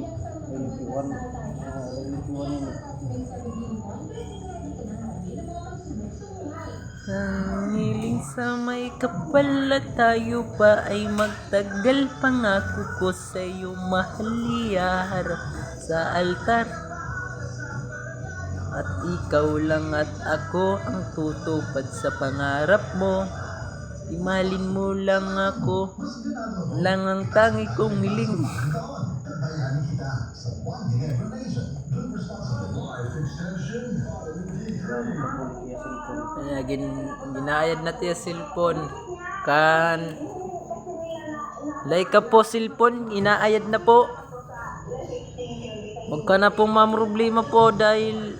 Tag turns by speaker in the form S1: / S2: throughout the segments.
S1: 21. Ah, 21 yun.
S2: Ang hiling sa may kapal at tayo pa ay magtagal Pangako ko sa'yo mahaliya harap sa altar At ikaw lang at ako ang tutupad sa pangarap mo Imalin mo lang ako lang ang tangi kong hiling Kaya gin, ginayad na tiya cellphone. Kan Like po cellphone, inaayad na po. Huwag ka na pong mamroblema po dahil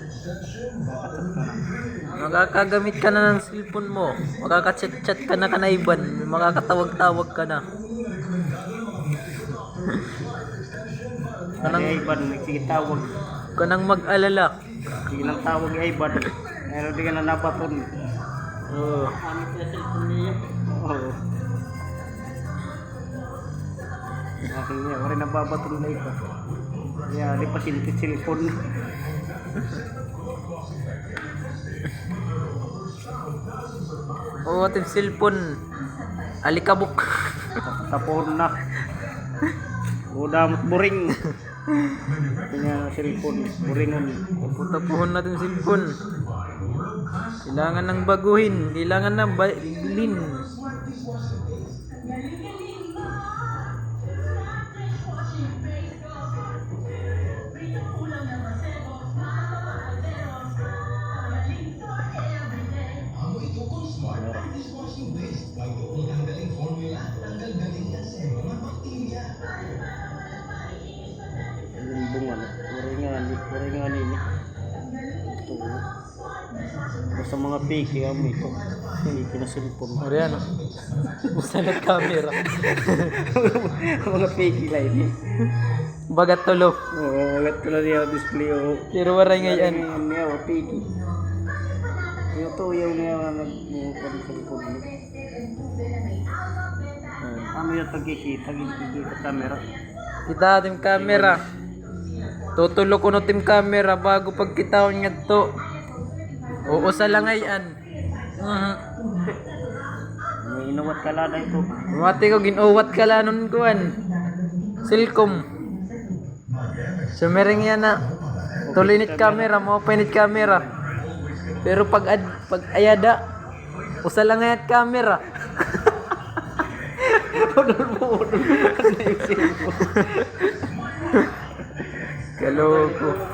S2: makakagamit ka na ng cellphone mo. Makakachat-chat ka na kanaiban. Makakatawag-tawag ka na.
S1: Ano yung Iban? Sige tawag.
S2: Huwag ka nang mag-alala.
S1: Sige lang tawag yung Iban. Meron di ka na napaton.
S2: Oo.
S1: Oo. Aking niya, wala nababaton na ito. Kaya, di pa sinipit cellphone.
S2: Oo, ating cellphone. Alikabok.
S1: Tapon na. Udah mat boring. Kanya cellphone, boringon.
S2: Tapuhon natin cellphone. Kailangan ng baguhin. Kailangan na ba- bilhin.
S1: Lumbungan, Basta mga piki kami ito. Piki na cellphone.
S2: Oriano. Buksan at camera.
S1: mga lang ini.
S2: Bagat tulo.
S1: Oo, agat ko na niya display o.
S2: Pero waray ngayon.
S1: Ngayon niya, o piki. Yung to, yung niya nagmukha ng cellphone niya. Ano yung tagkikita, gigikita camera.
S2: Kita ating camera. Tutulo ko no tim camera bago pagkitaon nga to. Oo sa langayan. Mhm.
S1: May inuwat ka lang na ito.
S2: Mati ko ginuwat ka lanon kuan. Silkom. Sumering yan na. Tulinit camera mo, pinit camera. Pero pag ad, pag ayada, usa lang ayat camera. Kaloko.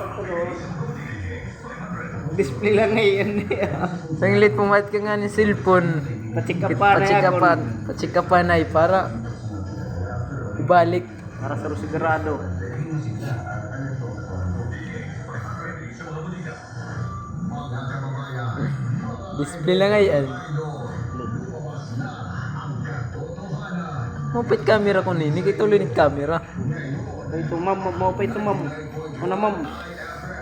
S1: Display lang ngayon.
S2: Sanglit pumayat ka nga ni cellphone.
S1: Pachika pa na
S2: Pachikapan. Pachikapan ay para ibalik.
S1: Para sa sigurado.
S2: Display lang ay an. Mupit camera ko nini, kay tulinit camera.
S1: Ito ma'am, mau pa ito ma'am.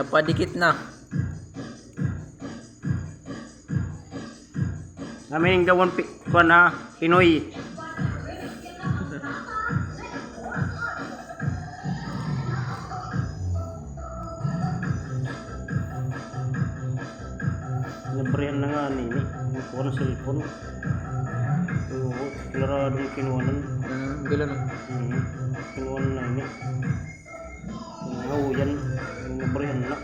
S2: Pinapadikit na.
S1: Namin yung gawan pi kuan na Pinoy. Nabrihan na nga ni ni. Kuha ng cellphone. Oo, klarado yung kinuhanan.
S2: Hmm, gila na.
S1: Hmm, kinuhanan na ini. Ang yan. Nabrihan na.